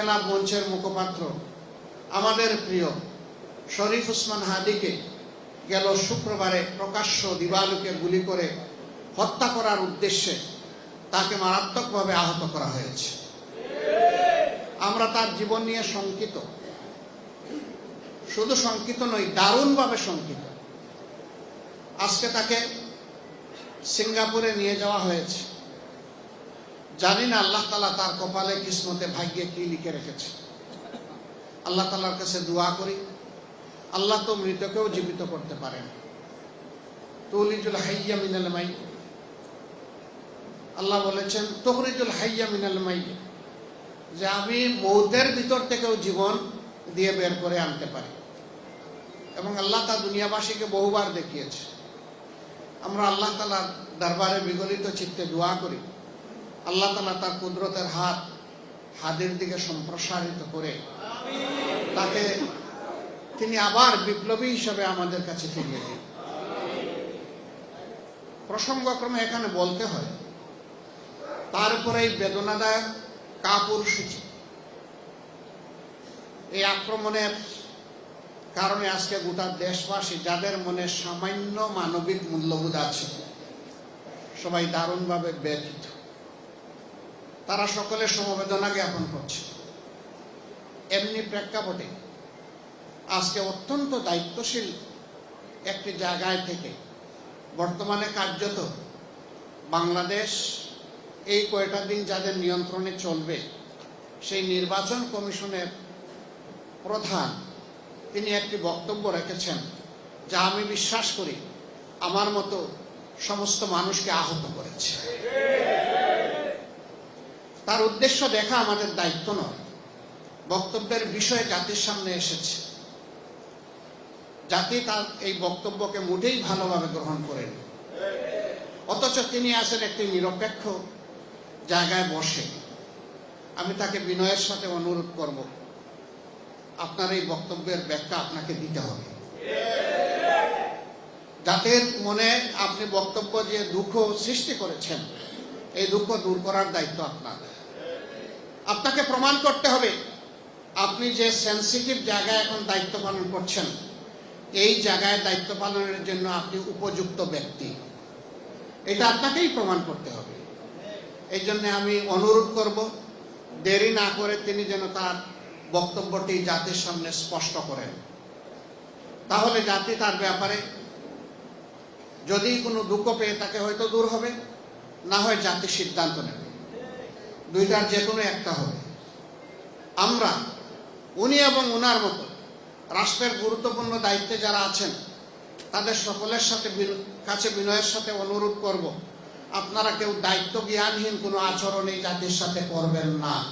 ইনকেলাব মঞ্চের মুখপাত্র। আমাদের প্রিয় শরীফ উসমান হাদিকে গেল শুক্রবারে প্রকাশ্য দিবালুকে গুলি করে হত্যা করার উদ্দেশ্যে তাকে মারাত্মকভাবে আহত করা হয়েছে। আমরা তার জীবন নিয়ে শঙ্কিত। শুধু শঙ্কিত নই, দারুণভাবে শঙ্কিত। আজকে তাকে সিঙ্গাপুরে নিয়ে যাওয়া হয়েছে। জানি না আল্লাহ তালা তার কপালে কিসমতে ভাগ্যে কি লিখে রেখেছে। আল্লাহ তালার কাছে দোয়া করি। আল্লাহ তো মৃতকেও জীবিত করতে পারেন। তুলিজুল হাইয়া মিনাল মাই আল্লাহ বলেছেন তখরিজুল হাইয়া মিনাল মাই যে আমি মৌতের ভিতর থেকেও জীবন দিয়ে বের করে আনতে পারি। এবং আল্লাহ তা দুনিয়াবাসীকে বহুবার দেখিয়েছে। আমরা আল্লাহ তালার দরবারে বিগলিত চিত্তে দোয়া করি। আল্লাহ তালা তার কুদরতের হাত, হাতের দিকে সম্প্রসারিত করে তাকে তিনি আবার বিপ্লবী হিসাবে আমাদের কাছে ফিরিয়ে দিন। প্রসঙ্গক্রমে এখানে বলতে হয় তারপরে এই বেদনাদায়ক কাপুরুষিচি এই আক্রমণের কারণে আজকে গোটা দেশবাসী যাদের মনে সামান্য মানবিক মূল্যবোধ আছে, সবাই দারুণভাবে ব্যথিত। তারা সকলে সমবেদনা জ্ঞাপন করছে। এমনি প্রেক্ষাপটে আজকে অত্যন্ত দায়িত্বশীল একটি জায়গায় থেকে বর্তমানে কার্যত বাংলাদেশ এই কয়টা দিন যাদের নিয়ন্ত্রণে চলবে, সেই নির্বাচন কমিশনের প্রধান তিনি একটি বক্তব্য রেখেছেন যা আমি বিশ্বাস করি আমার মতো সমস্ত মানুষকে আহত করেছে। তার উদ্দেশ্য দেখা আমাদের দায়িত্ব নয়। বক্তব্যের বিষয় জাতির সামনে এসেছে। জাতি তার এই বক্তব্যকে মোটেই ভালোভাবে গ্রহণ করেন। অথচ তিনি আছেন একটি নিরপেক্ষ জায়গায় বসে। আমি তাকে বিনয়ের সাথে অনুরোধ করব, আপনার এই বক্তব্যের ব্যাখ্যা আপনাকে দিতে হবে। জাতির মনে আপনি বক্তব্য যে দুঃখ সৃষ্টি করেছেন এই দুঃখ দূর করার দায়িত্ব আপনার। আপনাকে প্রমাণ করতে হবে, আপনি যে সেন্সিটিভ জায়গায় এখন দায়িত্ব পালন করছেন, এই জায়গায় দায়িত্ব পালনের জন্য আপনি উপযুক্ত ব্যক্তি। এটা আপনাকেই প্রমাণ করতে হবে। এই জন্য আমি অনুরোধ করব, দেরি না করে তিনি যেন তার বক্তব্যটি জাতির সামনে স্পষ্ট করেন। তাহলে জাতি তার ব্যাপারে যদি কোনো দুঃখ পেয়ে তাকে হয়তো দূর হবে। না হয় জাতি সিদ্ধান্ত নেবে। দুইটার যে কোনো একটা হবে। আমরা, উনি এবং উনার মতো রাষ্ট্রের গুরুত্বপূর্ণ দায়িত্বে যারা আছেন, তাদের সকলের সাথে কাছে বিনয়ের সাথে অনুরোধ করব, আপনারা কেউ দায়িত্ব জ্ঞানহীন কোনো আচরণ এই জাতির সাথে করবেন না।